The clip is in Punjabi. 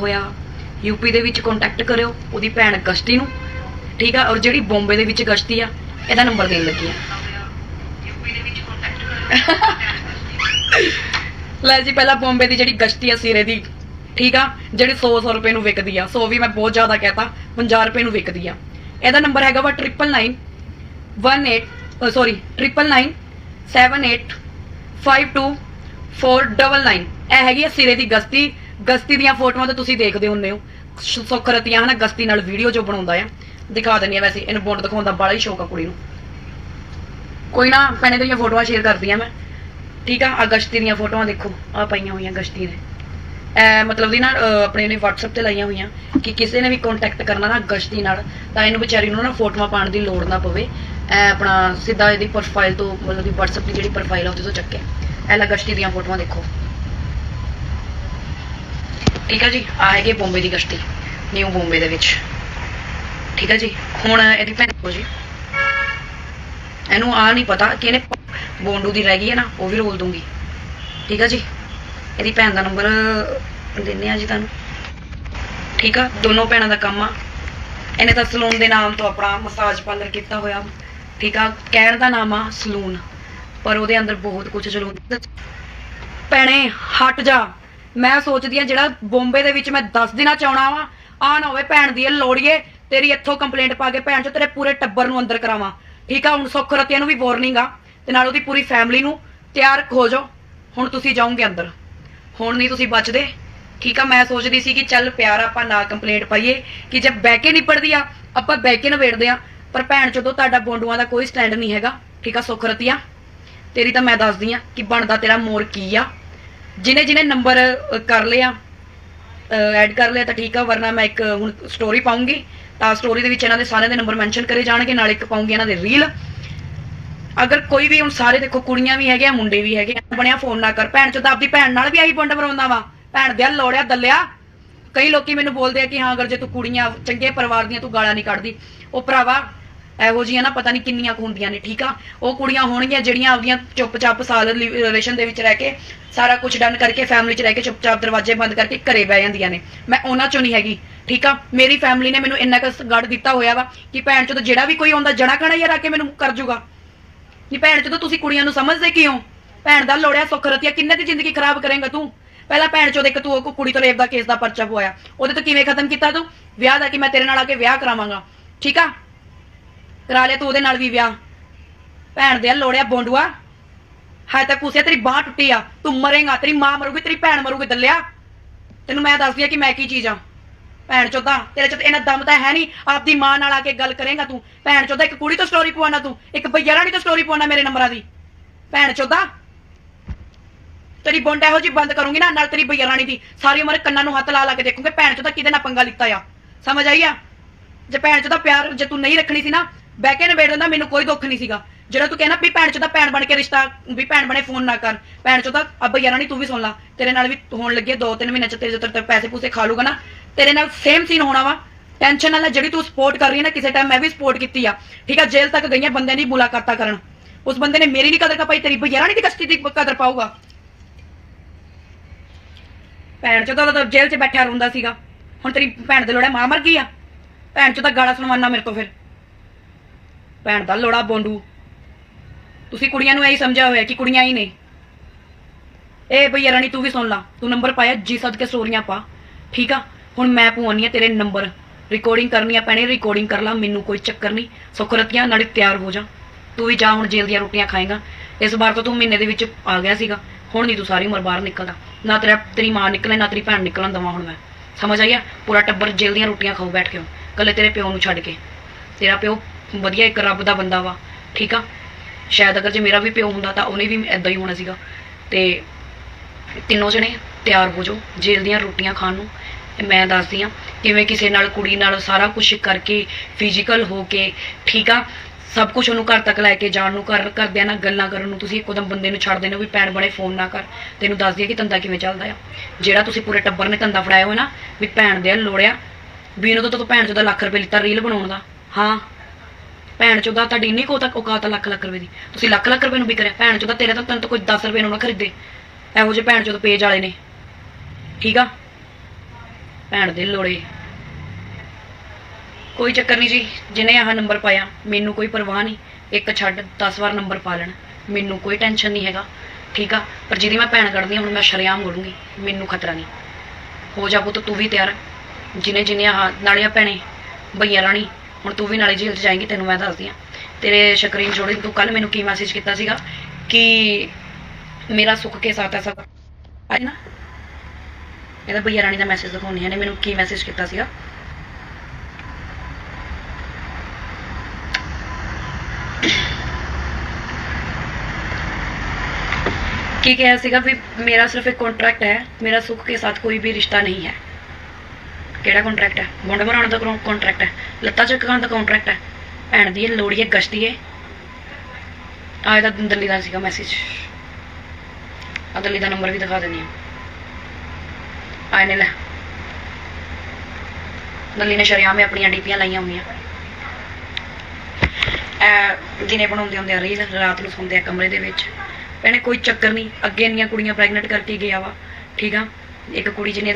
ਹੋਇਆ। ਯੂਪੀ ਦੇ ਵਿੱਚ ਕੰਟੈਕਟ ਕਰਿਓ, ਉਹਦੀ ਭੈਣ ਗਸ਼ਤੀ ਨੂੰ। ਠੀਕ ਆ, ਔਰ ਜਿਹੜੀ ਬੰਬੇ ਦੇ ਵਿੱਚ ਗਸ਼ਤੀ ਆ, ਇਹਦਾ ਨੰਬਰ ਦੇਣ ਲੱਗੀ ਆ। ਲੈ ਜੀ, ਪਹਿਲਾਂ ਬੰਬੇ ਦੀ ਜਿਹੜੀ ਗਸ਼ਤੀ ਆ ਸਿਰੇ ਦੀ, ਠੀਕ ਆ, ਜਿਹੜੀ 100 100 ਰੁਪਏ ਨੂੰ ਵਿਕਦੀ ਆ। 100 ਵੀ ਮੈਂ ਬਹੁਤ ਜ਼ਿਆਦਾ ਕਹਤਾ 50 ਰੁਪਏ ਨੂੰ ਵਿਕਦੀ ਆ। ਇਹਦਾ ਨੰਬਰ ਹੈਗਾ ਵਾ 999 18 ਸੌਰੀ 999 78 52499 ਇਹ ਹੈਗੀ ਆ ਸਿਰੇ ਦੀ ਗਸਤੀ ਗਸਤੀ ਦੀਆਂ ਫੋਟੋਆਂ ਤਾਂ ਤੁਸੀਂ ਦੇਖਦੇ ਹੁੰਦੇ ਹੋ। ਸ਼- ਹਨਾ, ਗਸਤੀ ਨਾਲ ਵੀਡੀਓ ਜੋ ਬਣਾਉਂਦਾ ਆ। ਦਿਖਾ ਦਿੰਨੀ ਆ ਵੈਸੇ, ਇਹਨੂੰ ਬੁੰਡ ਦਿਖਾਉਣ ਦਾ ਬੜਾ ਹੀ ਸ਼ੌਕ ਆ ਕੁੜੀ ਨੂੰ। ਕੋਈ ਨਾ, ਭੈਣੇ ਤੇਰੀਆਂ ਫੋਟੋਆਂ ਸ਼ੇਅਰ ਕਰਦੀ ਆ ਮੈਂ। ਠੀਕ ਆ ਆ ਦੀਆਂ ਫੋਟੋਆਂ ਦੇਖੋ ਆ ਪਈਆਂ ਹੋਈਆਂ ਗਸ਼ਤੀ ਦੇ। ਐ ਮਤਲਬ ਦੀ ਨਾ ਆਪਣੇ ਨੇ WhatsApp ਤੇ ਲਾਈਆਂ ਹੋਈਆਂ ਕਿ ਕਿਸੇ ਨੇ ਵੀ ਕੰਟੈਕਟ ਕਰਨਾ ਨਾ ਗਸ਼ਤੀ ਨਾਲ, ਤਾਂ ਇਹਨੂੰ ਵਿਚਾਰੀ ਨੂੰ ਨਾ ਫੋਟੋਆਂ ਪਾਉਣ ਦੀ ਲੋੜ ਨਾ ਪਵੇ। ਐ ਆਪਣਾ ਸਿੱਧਾ ਇਹਦੀ ਪ੍ਰੋਫਾਈਲ ਤੋਂ, ਮਤਲਬ ਦੀ WhatsApp ਦੀ ਜਿਹੜੀ ਪ੍ਰੋਫਾਈਲ ਆ, ਉਹਦੇ ਤੋਂ ਚੱਕੇ ਐ ਲਾ ਗਸ਼ਤੀ ਦੀਆਂ ਫੋਟੋਆਂ ਦੇਖੋ। ਠੀਕ ਆ ਜੀ? ਆ ਹੈਗੇ ਬੰਬੇ ਦੀ ਗਸ਼ਤੀ ਨਿਊ ਬੰਬੇ ਦੇ ਵਿੱਚ। ਠੀਕ ਆ ਜੀ? ਹੁਣ ਇਹਦੀ ਭੈਣ ਦੇਖੋ ਜੀ। ਇਹਨੂੰ ਆ ਨਹੀਂ ਪਤਾ ਕਿ ਇਹਨੇ ਬੋਂਡੂ ਦੀ ਰਹਿ ਗਈ ਹੈ ਨਾ, ਉਹ ਵੀ ਰੋਲ ਦੂੰਗੀ। ਠੀਕ ਆ ਜੀ? ਇਹਦੀ ਭੈਣ ਦਾ ਨੰਬਰ ਦਿੰਨੇ ਆ ਜੀ ਤੁਹਾਨੂੰ। ਠੀਕ ਆ? ਦੋਨੋਂ ਭੈਣਾਂ ਦਾ ਕੰਮ ਆ। ਇਹਨੇ ਤਾਂ ਸਲੂਨ ਦੇ ਨਾਮ ਤੋਂ ਆਪਣਾ ਮਸਾਜ ਪਾਰਲਰ ਕੀਤਾ ਹੋਇਆ। ਠੀਕ ਆ? ਕਹਿਣ ਦਾ ਨਾਮ ਆ ਸਲੂਨ। ਪਰ ਉਹਦੇ ਅੰਦਰ ਬਹੁਤ ਕੁਝ ਚਲੋ ਭੈਣੇ, ਹਟ ਜਾ। ਮੈਂ ਸੋਚਦੀ ਆ ਜਿਹੜਾ ਬੰਬੇ ਦੇ ਵਿੱਚ ਮੈਂ 10 ਦਿਨਾਂ ਚ ਆਉਣਾ ਵਾ ਆ ਨਾ ਹੋਵੇ ਭੈਣ ਦੀ ਇਹ ਲੋੜੀਏ, ਤੇਰੀ ਇੱਥੋਂ ਕੰਪਲੇਂਟ ਪਾ ਕੇ ਭੈਣ ਚ ਤੇਰੇ ਪੂਰੇ ਟੱਬਰ ਨੂੰ ਅੰਦਰ ਕਰਾਵਾਂ। ਠੀਕ ਆ, ਹੁਣ ਸੁੱਖ ਰਤੀਆਂ ਨੂੰ ਵੀ ਵਾਰਨਿੰਗ ਆ, ਤੇ ਨਾਲ ਉਹਦੀ ਪੂਰੀ ਫੈਮਿਲੀ ਨੂੰ ਤਿਆਰ ਹੋ ਜਾਓ, ਹੁਣ ਤੁਸੀਂ ਜਾਓਗੇ ਅੰਦਰ। ਹੁਣ ਨਹੀਂ ਤੁਸੀਂ ਬਚਦੇ। ਠੀਕ ਆ, ਮੈਂ ਸੋਚਦੀ ਸੀ ਕਿ ਚੱਲ ਪਿਆਰ ਆਪਾਂ ਨਾ ਕੰਪਲੇਂਟ ਪਾਈਏ, ਕਿ ਜੇ ਬਹਿ ਕੇ ਨਿਪੜਦੀ ਆ, ਆਪਾਂ ਬਹਿ ਕੇ ਨਵੇੜਦੇ ਆ, ਪਰ ਭੈਣ ਚੋਂ ਤੁਹਾਡਾ ਬੋਂਡੂਆਂ ਦਾ ਕੋਈ ਸਟੈਂਡ ਨਹੀਂ ਹੈਗਾ। ਠੀਕ ਆ, ਸੁੱਖ ਤੇਰੀ ਤਾਂ ਮੈਂ ਦੱਸਦੀ ਆ ਕਿ ਬਣਦਾ ਤੇਰਾ ਮੋਰ ਕੀ ਆ। ਜਿਨੇ ਜਿਨੇ ਨੰਬਰ ਕਰ ਲਿਆ ਐਡ ਕਰ ਲਿਆ ਤਾਂ ਠੀਕ ਆ, ਵਰਨਾ ਮੈਂ ਇੱਕ ਹੁਣ ਸਟੋਰੀ ਪਾਉਂਗੀ, ਤਾਂ ਸਟੋਰੀ ਦੇ ਵਿੱਚ ਇਹਨਾਂ ਦੇ ਸਾਰਿਆਂ ਦੇ ਨੰਬਰ ਮੈਂਸ਼ਨ ਕਰੇ ਜਾਣਗੇ, ਨਾਲ ਇੱਕ ਪਾਉਂਗੀ ਇਹਨਾਂ ਦੇ ਰੀਲ ਅਗਰ ਕੋਈ ਵੀ ਹੁਣ ਸਾਰੇ ਦੇਖੋ, ਕੁੜੀਆਂ ਵੀ ਹੈਗੇ ਆ ਮੁੰਡੇ ਵੀ ਹੈਗੇ ਆ, ਬਣਿਆ ਫੋਨ ਨਾ ਕਰ। ਭੈਣ ਚੋਂ ਤਾਂ ਆਪਦੀ ਭੈਣ ਨਾਲ ਵੀ ਆਹੀ ਪੁੰਡ ਮਰਾਉਂਦਾ ਵਾ। ਭੈਣ ਦੇ ਲੋੜਿਆ, ਦੱਲਿਆ। ਕਈ ਲੋਕੀ ਮੈਨੂੰ ਬੋਲਦੇ ਆ ਕਿ ਹਾਂ, ਅਗਰ ਜੇ ਤੂੰ ਕੁੜੀਆਂ, ਚੰਗੇ ਪਰਿਵਾਰ ਦੀਆਂ ਤੂੰ ਗਾਲਾਂ ਨਹੀਂ ਕੱਢਦੀ। ਉਹ ਭਰਾਵਾ ਇਹੋ ਜੀਆਂ ਨਾ ਪਤਾ ਨਹੀਂ ਕਿੰਨੀਆਂ ਕੁ ਹੁੰਦੀਆਂ ਨੇ, ਠੀਕ ਆ? ਉਹ ਕੁੜੀਆਂ ਹੋਣਗੀਆਂ ਜਿਹੜੀਆਂ ਆਪਦੀਆਂ ਚੁੱਪਚਾਪ ਸਾਲ ਰਿਲੇਸ਼ਨ ਦੇ ਵਿੱਚ ਰਹਿ ਕੇ ਸਾਰਾ ਕੁਝ ਡਨ ਕਰਕੇ ਫੈਮਿਲੀ 'ਚ ਰਹਿ ਕੇ ਚੁੱਪਚਾਪ ਦਰਵਾਜ਼ੇ ਬੰਦ ਕਰਕੇ ਘਰੇ ਬਹਿ ਜਾਂਦੀਆਂ ਨੇ। ਮੈਂ ਉਹਨਾਂ 'ਚੋਂ ਨਹੀਂ ਹੈਗੀ, ਠੀਕ ਆ? ਮੇਰੀ ਫੈਮਿਲੀ ਨੇ ਮੈਨੂੰ ਇੰਨਾ ਕੁ ਗੜ ਦਿੱਤਾ ਹੋਇਆ ਵਾ ਕਿ ਭੈਣ ਚੋਂ ਜਿਹੜਾ ਵੀ ਕੋਈ ਆਉਂਦਾ ਜਣਾ ਕਣਾ ਯਾਰ ਆ ਕੇ ਮੈਨੂੰ ਕਰ ਜੂਗਾ। ਨੀ ਭੈਣ ਚੋਂ ਤੁਸੀਂ ਕੁੜੀਆਂ ਨੂੰ ਸਮਝਦੇ ਕਿਉਂ? ਭੈਣ ਦਾ ਲੋੜਿਆ ਸੁੱਖ ਰਤੀਆ ਕਿੰਨੇ ਦੀ ਜ਼ਿੰਦਗੀ ਖਰਾਬ ਕਰੇਗਾ ਤੂੰ? ਪਹਿਲਾਂ ਭੈਣ ਚੋਂ ਦੇਖ ਤੂੰ ਉਹ ਕੁੜੀ ਤੋਂ ਰੇਪ ਦਾ ਕੇਸ ਦਾ ਪਰਚਾ ਪਵਾਇਆ। ਉਹਦੇ ਤੋਂ ਕਿਵੇਂ ਖਤਮ ਕੀਤਾ ਤੂੰ? ਵਿਆਹ ਦਾ ਕਿ ਮੈਂ ਤੇਰੇ ਨਾਲ ਆ ਕੇ ਵਿਆਹ ਕਰਾਵਾਂਗਾ, ਠੀਕ ਆ? ਕਰਾ ਲਿਆ ਤੂੰ ਉਹਦੇ ਨਾਲ ਵੀ ਵਿਆਹ। ਭੈਣ ਦੇ ਲੋੜਿਆ ਬੋਂਡੂਆ। ਹਾਏ ਤਾਂ ਕੁਸੇ ਤੇਰੀ ਬਾਹ ਟੁੱਟੀ ਆ। ਤੂੰ ਮਰੇਗਾ, ਤੇਰੀ ਮਾਂ ਮਰੂਗੀ, ਤੇਰੀ ਭੈਣ ਮਰੂਗੀ ਦੱਲਿਆ। ਤੈਨੂੰ ਮੈਂ ਦੱਸਦੀ ਆ ਕਿ ਮੈਂ ਕੀ ਚੀਜ਼ ਆ। ਭੈਣ ਚੋਦਾ, ਤੇਰੇ ਚ ਇਹਨਾਂ ਦਮ ਤਾਂ ਹੈ ਨਹੀਂ ਆਪਦੀ ਮਾਂ ਨਾਲ ਆ ਕੇ ਗੱਲ ਕਰੇਗਾ ਤੂੰ। ਭੈਣ ਚੋਦਾ, ਇੱਕ ਕੁੜੀ ਤੋਂ ਸਟੋਰੀ ਪਵਾਉਣਾ ਤੂੰ। ਇੱਕ ਬਈਆ ਰਾਣੀ ਤੋਂ ਸਟੋਰੀ ਪਵਾਉਣਾ ਮੇਰੇ ਨੰਬਰਾਂ ਦੀ। ਭੈਣ ਚੋਦਾ, ਤੇਰੀ ਬੋਂਡ ਇਹੋ ਜੀ ਬੰਦ ਕਰੂੰਗੀ ਨਾ, ਨਾਲ ਤੇਰੀ ਬਈਆ ਰਾਣੀ ਦੀ। ਸਾਰੀ ਉਮਰ ਕੰਨਾਂ ਨੂੰ ਹੱਥ ਲਾ ਲਾ ਕੇ ਦੇਖੂੰਗੇ। ਭੈਣ ਚੋਦਾ ਕਿਹਦੇ ਨਾਲ ਪੰਗਾ ਲਿੱਤਾ ਆ। ਸਮਝ ਆਈ ਆ? ਜੇ ਭੈਣ ਚੋਦਾ ਪਿਆਰ ਜੇ ਤੂੰ ਨਹੀਂ ਰੱਖਣੀ ਸੀ ਨਾ ਬਹਿ ਕੇ ਨਿਬੇੜ ਦਿੰਦਾ ਮੈਨੂੰ ਕੋਈ ਦੁੱਖ ਨਹੀਂ ਸੀਗਾ। ਜਿਹੜਾ ਤੂੰ ਕਹਿਣਾ ਵੀ ਭੈਣ ਚੋਦਾ ਭੈਣ ਬਣ ਕੇ ਰਿਸ਼ਤਾ, ਵੀ ਭੈਣ ਬਣੇ ਫੋਨ ਨਾ ਕਰ। ਭੈਣ ਚੋਦਾ ਅੱਬਾ ਯਾਰਾਂ ਨਹੀਂ ਤੂੰ ਵੀ ਸੁਣ ਲਾ। ਤੇਰੇ ਨਾਲ ਵੀ ਹੋਣ ਲੱਗੇ ਦੋ ਤਿੰਨ ਮਹੀਨੇ ਚ ਤੇਰੇ ਜਦੋਂ ਤੱਕ ਪੈਸੇ ਪੂਸੇ ਖਾ ਲੂਗਾ ਨਾ। ਤੇਰੇ ਨਾਲ ਸੇਮ ਸੀਨ ਹੋਣਾ ਵਾ। ਟੈਨਸ਼ਨ ਨਾਲ ਜਿਹੜੀ ਤੂੰ ਸਪੋਰਟ ਕਰ ਰਹੀ ਹੈ ਨਾ, ਕਿਸੇ ਟਾਈਮ ਮੈਂ ਵੀ ਸਪੋਰਟ ਕੀਤੀ ਆ। ਠੀਕ ਆ, ਜੇਲ੍ਹ ਤੱਕ ਗਈਆਂ ਬੰਦਿਆਂ ਦੀ ਮੁਲਾਕਾਤਾਂ ਕਰਨ। ਉਸ ਬੰਦੇ ਨੇ ਮੇਰੀ ਨਹੀਂ ਕਦਰ ਕਾ ਪਾਈ, ਤੇਰੀ ਬਈਆ ਰਾਣੀ ਦੀ ਕਸ਼ਤੀ ਦੀ ਕਦਰ ਪਾਊਗਾ। ਭੈਣ ਚੋਂ ਤਾਂ ਜੇਲ੍ਹ 'ਚ ਬੈਠਾ ਰੋਂਦਾ ਸੀਗਾ। ਹੁਣ ਤੇਰੀ ਭੈਣ ਦੇ ਲੋੜਾ ਮਾਂ ਮਰ ਗਈ ਆ। ਭੈਣ ਚੋਂ ਤਾਂ ਗਾਲਾਂ ਸੁਣਵਾਉਣਾ ਮੇਰੇ ਤੋਂ ਫਿਰ। ਭੈਣ ਦਾ ਲੋੜਾ ਬੋਂਡੂ। ਤੁਸੀਂ ਕੁੜੀਆਂ ਨੂੰ ਐਂ ਸਮਝਿਆ ਹੋਇਆ ਕਿ ਕੁੜੀਆਂ ਹੀ ਨੇ। ਇਹ ਭਈਆ ਰਾਣੀ, ਤੂੰ ਵੀ ਸੁਣ ਲਾ। ਤੂੰ ਨੰਬਰ ਪਾਇਆ, ਜੀ ਸਦ ਕੇ ਸਟੋਰੀਆਂ ਪਾ। ਠੀਕ ਆ? ਹੁਣ ਮੈਂ ਪਵਾਉਣੀ ਆ ਤੇਰੇ ਨੰਬਰ। ਰਿਕਾਰਡਿੰਗ ਕਰਨੀ ਆ ਪੈਣੇ ਰਿਕਾਰਡਿੰਗ ਕਰ ਲਾ, ਮੈਨੂੰ ਕੋਈ ਚੱਕਰ ਨਹੀਂ। ਸੁਖਰਤੀਆਂ ਨਾਲੇ ਤਿਆਰ ਹੋ ਜਾ। ਤੂੰ ਵੀ ਜਾ ਹੁਣ ਜੇਲ੍ਹ ਦੀਆਂ ਰੋਟੀਆਂ ਖਾਏਗਾ। ਇਸ ਵਾਰ ਤਾਂ ਤੂੰ ਮਹੀਨੇ ਦੇ ਵਿੱਚ ਆ ਗਿਆ ਸੀਗਾ। ਹੁਣ ਨਹੀਂ ਤੂੰ ਸਾਰੀ ਉਮਰ ਬਾਹਰ ਨਿਕਲਦਾ। ਨਾ ਤੇਰਾ, ਤੇਰੀ ਮਾਂ ਨਿਕਲੇ, ਨਾ ਤੇਰੀ ਭੈਣ ਨਿਕਲਣ ਦਵਾਂ ਹੁਣ ਮੈਂ। ਸਮਝ ਆਈ ਆ? ਪੂਰਾ ਟੱਬਰ ਜੇਲ੍ਹ ਦੀਆਂ ਰੋਟੀਆਂ ਖਾਓ ਬੈਠ ਕੇ ਹੁਣ। ਕੱਲੇ ਤੇਰੇ ਪਿਓ ਨੂੰ ਛੱਡ ਕੇ। ਤੇਰਾ ਪਿਓ ਵਧੀਆ ਇੱਕ ਰੱਬ ਦਾ ਬੰਦਾ ਵਾ, ਠੀਕ ਆ? ਸ਼ਾਇਦ ਅਗਰ ਜੇ ਮੇਰਾ ਵੀ ਪਿਓ ਹੁੰਦਾ ਤਾਂ ਉਹਨੇ ਵੀ ਐਦਾਂ ਹੀ ਹੋਣਾ ਸੀਗਾ। ਤੇ ਤਿੰਨੋਂ ਜਣੇ ਤਿਆਰ ਹੋ ਜਾਓ, ਜੇਲ੍ਹ ਦੀਆਂ ਰੋਟੀਆਂ ਖਾਣ ਨੂੰ। ਮੈਂ ਦੱਸਦੀ ਆ ਕਿਵੇਂ ਕਿਸੇ ਨਾਲ, ਕੁੜੀ ਨਾਲ ਸਾਰਾ ਕੁਝ ਕਰਕੇ ਫਿਜ਼ੀਕਲ ਹੋ ਕੇ, ਠੀਕ ਆ? ਸਭ ਕੁਝ ਉਹਨੂੰ ਘਰ ਤੱਕ ਲੈ ਕੇ ਜਾਣ ਨੂੰ ਕਰ ਕਰਦਿਆਂ ਨਾਲ ਗੱਲਾਂ ਕਰਨ ਨੂੰ ਤੁਸੀਂ ਇੱਕੋਦਮ ਬੰਦੇ ਨੂੰ ਛੱਡ ਦੇਣਾ ਵੀ ਭੈਣ ਬਣੇ ਫੋਨ ਨਾ ਕਰ। ਤੈਨੂੰ ਦੱਸਦੀ ਆ ਕਿ ਧੰਦਾ ਕਿਵੇਂ ਚੱਲਦਾ ਆ। ਜਿਹੜਾ ਤੁਸੀਂ ਪੂਰੇ ਟੱਬਰ ਨੇ ਧੰਦਾ ਫੜਾਇਆ ਹੋਇਆ ਨਾ, ਵੀ ਭੈਣ ਦੇ ਲੋੜਿਆ, ਵੀ ਇਹਨੂੰ ਤਾਂ ਭੈਣ ਚੋਂ ਲੱਖ ਰੁਪਏ ਲਿੱਤਾ ਰੀਲ ਬਣਾਉਣ ਦਾ। ਹਾਂ। ਭੈਣ ਚੋਦਾ ਤੁਹਾਡੀ ਇੰਨੀ ਕੋ ਤੱਕ ਔਕਾਤ ਆ ਲੱਖ ਲੱਖ ਰੁਪਏ ਦੀ। ਤੁਸੀਂ ਲੱਖ ਲੱਖ ਰੁਪਏ ਨੂੰ ਵੀ ਕਰਿਆ। ਭੈਣ ਚੋਦਾ, ਤੇਰੇ ਤਾਂ ਤੈਨੂੰ ਤਾਂ ਕੋਈ 10 ਰੁਪਏ ਨੂੰ ਨਾ ਖਰੀਦੇ। ਇਹੋ ਜਿਹੇ ਭੈਣ ਚੋਦ ਪੇਜ ਵਾਲੇ ਨੇ। ਠੀਕ ਆ? ਭੈਣ ਦੇ ਲੋੜੇ। ਕੋਈ ਚੱਕਰ ਨਹੀਂ ਜੀ। ਜਿਹਨੇ ਆਹ ਨੰਬਰ ਪਾਇਆ, ਮੈਨੂੰ ਕੋਈ ਪਰਵਾਹ ਨਹੀਂ। ਇੱਕ ਛੱਡ 10 ਵਾਰ ਨੰਬਰ ਪਾ ਲੈਣ। ਮੈਨੂੰ ਕੋਈ ਟੈਨਸ਼ਨ ਨਹੀਂ ਹੈਗਾ। ਠੀਕ ਆ? ਪਰ ਜਿਹਦੀ ਮੈਂ ਭੈਣ ਕੱਢਦੀ ਹਾਂ, ਹੁਣ ਮੈਂ ਸ਼ਰੇਆਮ ਕਰੂੰਗੀ ਮੈਨੂੰ ਖਤਰਾ ਨਹੀਂ। ਹੋ ਜਾ ਪੁੱਤ, ਤੂੰ ਵੀ ਤਿਆਰ। ਜਿਨੇ ਜਿਨੇ ਆਹ ਨਾਲੀਆਂ ਭੈਣੇ ਭਈਆ ਰਾਣੀ ਹੁਣ ਤੂੰ ਵੀ ਨਾਲੇ ਜੇਲ੍ਹ 'ਚ ਜਾਏਂਗੀ, ਤੈਨੂੰ ਮੈਂ ਦੱਸਦੀ ਆ ਤੇਰੇ ਸਕਰੀਨ ਛੋੜੇ ਤੂੰ ਕੱਲ ਮੈਨੂੰ ਕੀ ਮੈਸੇਜ ਕੀਤਾ ਸੀਗਾ ਕਿ ਮੇਰਾ ਸੁੱਖ ਕੇ ਸਾਥ ਹੈ ਸਭ ਆਈ ਨਾ? ਇਹਦਾ ਭਈਆ ਰਾਣੀ ਦਾ ਮੈਸੇਜ ਦਿਖਾਉਣੀ ਹੈ ਨੇ ਮੈਨੂੰ ਕੀ ਮੈਸੇਜ ਕੀਤਾ ਸੀਗਾ? ਕੀ ਕਿਹਾ ਸੀਗਾ ਵੀ ਮੇਰਾ ਸਿਰਫ ਇੱਕ ਕੰਟਰੈਕਟ ਹੈ, ਮੇਰਾ ਸੁੱਖ ਕੇ ਸਾਥ ਕੋਈ ਵੀ ਰਿਸ਼ਤਾ ਨਹੀਂ ਹੈ। ਕਿਹੜਾ ਕੰਟਰੈਕਟ ਹੈ? ਮੁੰਡਾ ਬਣਾਉਣ ਦਾ ਕੰਟਰੈਕਟ ਹੈ? ਲੱਤਾਂ ਚੱਕਣ ਦਾ ਕੰਟਰੈਕਟ ਹੈ? ਭੈਣ ਦੀ ਲੋੜੀਏ ਗਸ਼ਤੀ ਹੈ ਆ ਦਿੱਲੀ ਦਾ ਸੀਗਾ ਮੈਸੇਜ ਆ ਦਿੱਲੀ ਦਾ ਨੰਬਰ ਵੀ ਦਿਖਾ ਦਿੰਦੀ ਹਾਂ। ਆਏ ਨੇ ਲੈ। ਦਿੱਲੀ ਨੇ ਸ਼ਰਿਆਮ ਮੇ ਆਪਣੀਆਂ ਡੀਪੀਆਂ ਲਾਈਆਂ ਹੋਈਆਂ। ਐ ਦਿਨੇ ਬਣਾਉਂਦੇ ਹੁੰਦੇ ਆ ਰੀਲ ਰਾਤ ਨੂੰ ਸੌਂਦੇ ਆ ਕਮਰੇ ਦੇ ਵਿੱਚ। ਭੈਣੇ ਕੋਈ ਚੱਕਰ ਨਹੀਂ, ਅੱਗੇ ਇੰਨੀਆਂ ਕੁੜੀਆਂ ਪ੍ਰੈਗਨੈਂਟ ਕਰਕੇ ਗਿਆ ਵਾ। ਠੀਕ ਆ? ਇੱਕ ਕੁੜੀ ਜਿਹਨੇ